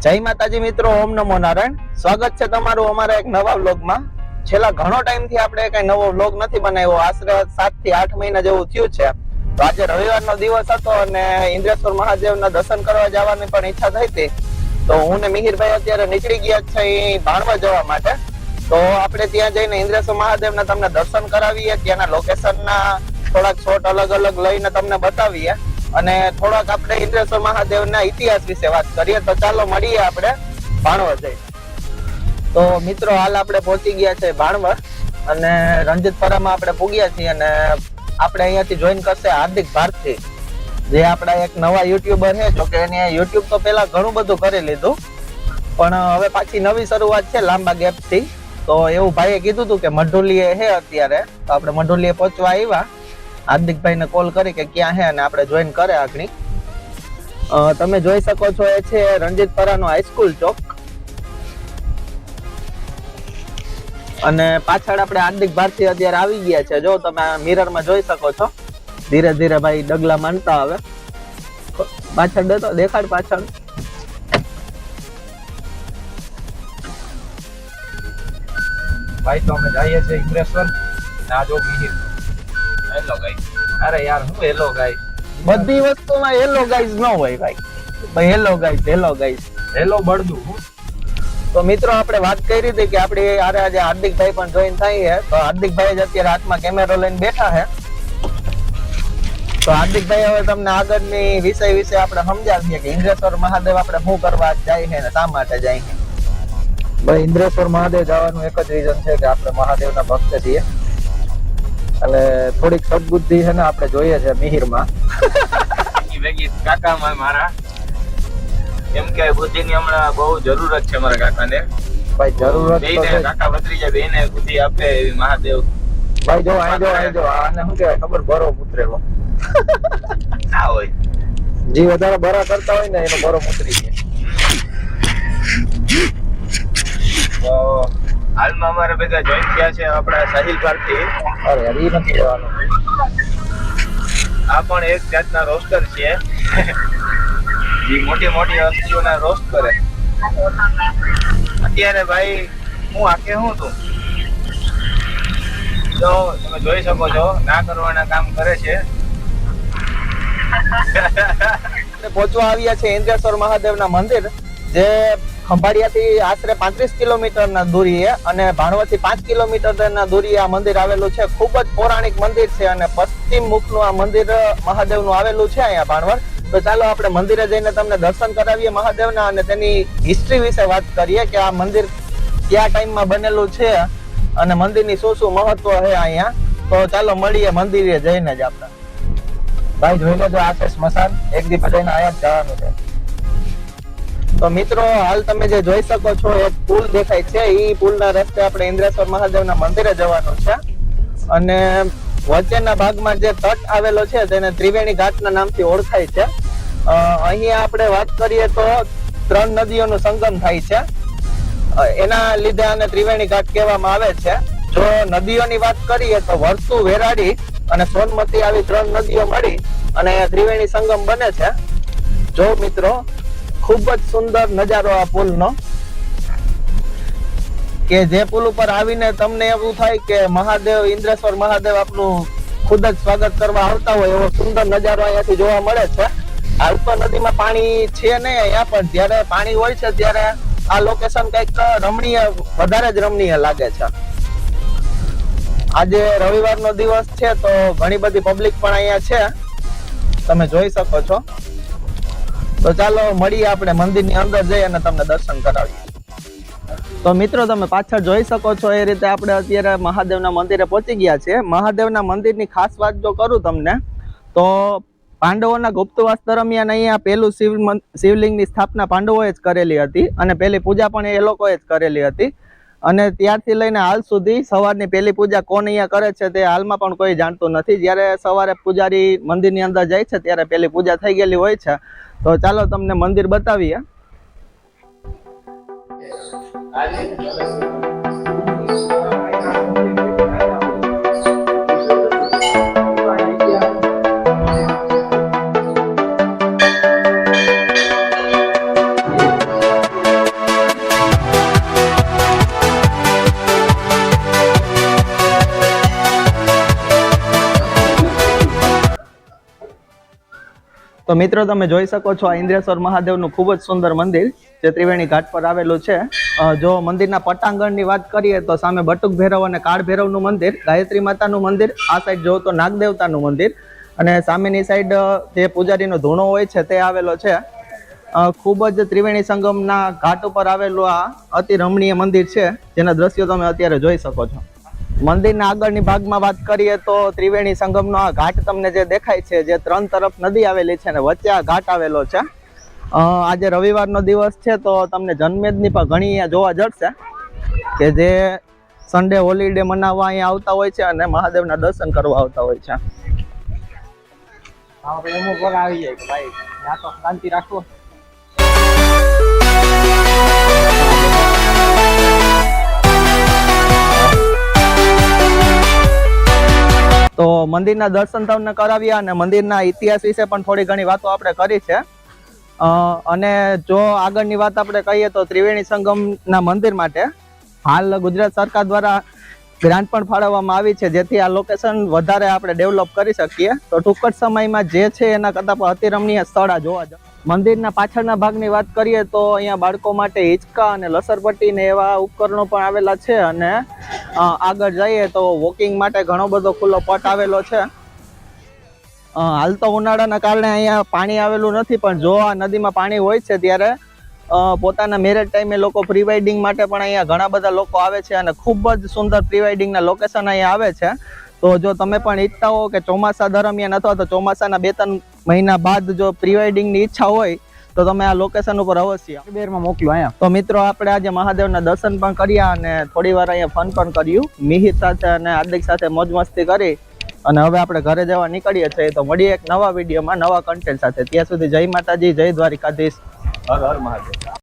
જય માતાજી મિત્રો, ઓમ નમો નારાયણ. સ્વાગત છે તમારું અમારા એક નવા વ્લોગમાં. છેલ્લા ઘણો ટાઈમથી આપણે કઈ નવો વ્લોગ નથી બનાવ્યો. આશરે સાતથી આઠ મહિના જેવું થયું છે. તો આજે રવિવારનો દિવસ હતો અને ઇન્દ્રેશ્વર મહાદેવના દર્શન કરવા જવાની પણ ઈચ્છા થઈ હતી. તો હું ને મિહિરભાઈ અત્યારે નીકળી ગયા છે એ ભાણવા જવા માટે. તો આપણે ત્યાં જઈને ઇન્દ્રેશ્વર મહાદેવના તમને દર્શન કરાવીએ, ત્યાંના લોકેશનના થોડાક શોટ અલગ અલગ લઈને તમને બતાવીએ. અને થોડાક આપણે ઇન્દ્રેશ્વર મહાદેવના ઇતિહાસ વિશે વાત કરીએ, તો ચાલો મળીએ આપણે ભાણવર જઈ. તો મિત્રો, હાલ આપણે પહોંચી ગયા છે ભાણવર અને રંજીતપરામાં આપણે પૂગ્યા છીએ અને આપણે અહીંયાથી જોઈન કરશે હાર્દિક ભારતી, જે આપણા એક નવા યુટ્યુબર છે. જોકે એને યુટ્યુબ તો પહેલા ઘણું બધું કરી લીધું, પણ હવે પાછી નવી શરૂઆત છે લાંબા ગેપથી તો એવું ભાઈએ કીધું હતું કે મઢોલીએ છે અત્યારે. તો આપણે મઢોલીએ પહોંચવા આવ્યા. હાર્દિકભાઈને કોલ કરી કે ક્યાં છે અને આપણે જોઈન કરે આગળ. તમે જોઈ શકો છો એ છે રણજીત રંજીતપરાનો હાઈસ્કૂલ ચોક. અને પાછળ આપણે હાર્દિક ભારતી અત્યારે આવી ગયા છે. જો તમે મિરરમાં જોઈ શકો છો. ધીરે ધીરે ભાઈ ડગલા માનતા આવે. પાછળ દેતો દેખાડ પાછળ. ભાઈ, તો અમે જઈએ છીએ ઇન્દ્રેશ્વર. ના જો મિહિર. હેલો ગાઈસ અરે યાર હું હેલો ગાઈસ બધી વસ્તુમાં હેલો ગાઈસ ન હોય ભાઈ. ભાઈ hello guys hello guys hello બળદુ તો મિત્રો આપણે વાત કરી હતી કે આપણે આરે આજે હાર્દિકભાઈ પણ જોઈન થઈ છે. તો હાર્દિકભાઈ જ અત્યારે હાથમાં કેમેરો લઈને બેઠા છે. તો હાર્દિકભાઈ હવે તમને આગળની વિષય વિશે આપણે સમજાવીએ કે ઇન્દ્રેશ્વર મહાદેવ આપણે શું કરવા જાય છે ને શા માટે જાય છે. ભાઈ ઇન્દ્રેશ્વર મહાદેવ જવાનું એક જ રીઝન છે કે આપણે મહાદેવના ભક્ત છીએ. એટલે થોડીક સદબુદ્ધિ છે ને આપણે જોઈએ છે મિહિરમાં. કાકા મારા. એમ કે બુદ્ધિની હમણાં બહુ જરૂરત છે મારા કાકાને. ભાઈ જરૂરત તો છે કાકા ભત્રીજા બેયને બુદ્ધિ આપે એવી મહાદેવ. ભાઈ જો આઈ જો આઈ જો. આને શું કહેવાય? ખબર બરો ઉતરેલો ના હોય. જે વધારે બરા કરતા હોય ને એનો બરો ઉતરી જાય હાલમાં અમારા ભેગા જોઈન થયા છે આપણા સાહિલ ભારતી. અરે યાર નથી જવાનું આ પણ એક જાતના રોસ્ટર છે. જે મોટી મોટી હસ્તીઓના રોસ્ટ કરે અત્યારે ભાઈ હું આખે હું તું જો તમે જોઈ શકો છો ના કરવાના કામ કરે છે. પહોંચવા આવ્યા છે ઇન્દ્રેશ્વર મહાદેવના મંદિર જે ખંભાળિયાથી આશરે પાંત્રીસ કિલોમીટરના દૂરીએ અને ભાણવડથી પાંચ કિલોમીટરના દૂરીએ આ મંદિર આવેલું છે. ખૂબ જ પૌરાણિક મંદિર છે અને પશ્ચિમ મુખનું આ મંદિર, મહાદેવનું આવેલું છે અહીંયા ભાણવડ. તો ચાલો આપણે મંદિરે જઈને તમને દર્શન કરાવીએ મહાદેવના અને તેની હિસ્ટ્રી વિશે વાત કરીએ કે આ મંદિર કયા ટાઈમમાં બનેલું છે અને મંદિરની શું શું મહત્વ છે અહીંયા. તો ચાલો મળીએ મંદિરે જઈને જ આપણે. ભાઈ, જોઈ લેજો આ સ્મશાન. એક દી બધાને આયા જવાનું છે. તો મિત્રો, હાલ તમે જે જોઈ શકો છો, એક પુલ દેખાય છે. એ પુલના રસ્તે આપણે ઇન્દ્રેશ્વર મહાદેવના મંદિરે જવાનું છે. અને વચ્ચેના ભાગમાં જે તટ આવેલો છે તેને ત્રિવેણી ઘાટના નામથી ઓળખાય છે. અહીં આપણે વાત કરીએ તો ત્રણ નદીઓનો સંગમ થાય છે. એના લીધે આને ત્રિવેણી ઘાટ કહેવામાં આવે છે. જો નદીઓની વાત કરીએ તો વરસુ વેરાડી અને સોનમતી આવી ત્રણ નદીઓ મળી અને ત્રિવેણી સંગમ બને છે. જો મિત્રો ખૂબ જ સુંદર નજારો આ પુલનો. કે જે પુલ ઉપર આવીને તમને એવું થાય કે મહાદેવ, ઇન્દ્રેશ્વર મહાદેવ આપનું ખુદ જ સ્વાગત કરવા આવતા હોય એવો સુંદર નજારો અહીંયાથી જોવા મળે છે. આ ઉપર નદીમાં પાણી છે નહીં અહીંયા, પણ જ્યારે પાણી હોય છે ત્યારે આ લોકેશન કંઈક રમણીય, વધારે જ રમણીય લાગે છે. આજે રવિવારનો દિવસ છે તો ઘણી બધી પબ્લિક પણ અહીંયા છે. તમે જોઈ શકો છો. તો ચાલો મળીએ આપણે મંદિરની અંદર જઈ અને તમને દર્શન કરાવીએ. તો મિત્રો, તમે પાછળ જોઈ શકો છો એ રીતે આપણે અત્યારે મહાદેવના મંદિરે પહોંચી ગયા છે મહાદેવના મંદિરની ખાસ વાત જો કરું તમને, તો પાંડવોના ગુપ્તવાસ દરમિયાન અહીંયા પહેલું શિવ શિવલિંગની સ્થાપના પાંડવોએ જ કરેલી હતી અને પહેલી પૂજા પણ એ લોકોએ જ કરેલી હતી. અને ત્યારથી લઈને હાલ સુધી સવારની પહેલી પૂજા કોણ અહીંયા કરે છે તે હાલમાં પણ કોઈ જાણતું નથી. જ્યારે સવારે પૂજારી મંદિરની અંદર જાય છે, ત્યારે પહેલી પૂજા થઈ ગયેલી હોય છે. તો ચાલો તમને મંદિર બતાવીએ. તો મિત્રો, તમે જોઈ શકો છો આ ઇન્દ્રેશ્વર મહાદેવનું ખૂબ જ સુંદર મંદિર જે ત્રિવેણી ઘાટ પર આવેલું છે. જો મંદિરના પટાંગણની વાત કરીએ તો સામે બટુક ભૈરવ અને કાળ ભૈરવનું મંદિર, ગાયત્રી માતાનું મંદિર, આ સાઈડ જોવો તો નાગદેવતાનું મંદિર અને સામેની સાઈડ જે પૂજારીનો ધૂણો હોય છે તે આવેલો છે. ખૂબ જ ત્રિવેણી સંગમના ઘાટ ઉપર આવેલું આ અતિ રમણીય મંદિર છે. જેના દ્રશ્યો તમે અત્યારે જોઈ શકો છો. મંદિરના આગળની ભાગમાં વાત કરીએ તો ત્રિવેણી સંગમનો આ ઘાટ તમને જે દેખાય છે, જે ત્રણ તરફ નદી આવેલી છે અને વચ્ચે આ ઘાટ આવેલો છે. આજે રવિવારનો દિવસ છે તો તમને જન્મેદની પણ ઘણી જોવા જડશે કે જે સન્ડે હોલિડે મનાવવા અહીંયા આવતા હોય છે અને મહાદેવના દર્શન કરવા આવતા હોય છે. આવી જાય ભાઈ શાંતિ રાખો. તો મંદિરના દર્શન તમને કરાવ્યા અને મંદિરના ઇતિહાસ વિશે પણ થોડી ઘણી વાતો આપણે કરી છે. અને જો આગળની વાત આપણે કહીએ તો ત્રિવેણી સંગમના મંદિર માટે હાલ ગુજરાત સરકાર દ્વારા ગ્રાન્ટ પણ ફાળવવામાં આવી છે, જેથી આ લોકેશન વધારે આપણે ડેવલપ કરી શકીએ. તો ટૂંક જ સમયમાં જે છે એના કરતાં પણ અતિરમણીય સ્થળ આ જોવા જાય મંદિરના પાછળના ભાગની વાત કરીએ તો અહીંયા બાળકો માટે હિંચકા અને લસરપટ્ટી ને એવા ઉપકરણો પણ આવેલા છે અને આગળ જઈએ તો વોકિંગ માટે ઘણો બધો ખુલ્લો પટ આવેલો છે. હાલ તો ઉનાળાના કારણે અહીંયા પાણી આવેલું નથી, પણ જો આ નદીમાં પાણી હોય છે ત્યારે પોતાના મેરેજ ટાઈમે લોકો પ્રી માટે પણ અહીંયા ઘણા બધા લોકો આવે છે અને ખૂબ જ સુંદર પ્રી લોકેશન અહીંયા આવે છે. તો જો તમે પણ ઈચ્છતા હો કે ચોમાસા દરમિયાન અથવા તો ચોમાસાના બે ત્રણ મહિના બાદ જો પ્રી ઈચ્છા હોય તો તમે આ લોકેશન ઉપર અવશ્ય. બેરમાં મોકલો અહીંયા. તો મિત્રો આપણે આજે મહાદેવના દર્શન પણ કર્યા અને થોડી વાર અહીંયા ફન પણ કર્યું. મિહિર સાથે અને હાર્દિક સાથે મોજ મસ્તી કરી. અને હવે આપણે ઘરે જવા નીકળીએ છીએ. તો મળીએ એક નવા વિડીયોમાં નવા કન્ટેન્ટ સાથે. ત્યાં સુધી જય માતાજી જય દ્વારિકાધીશ. હર હર મહાદેવ.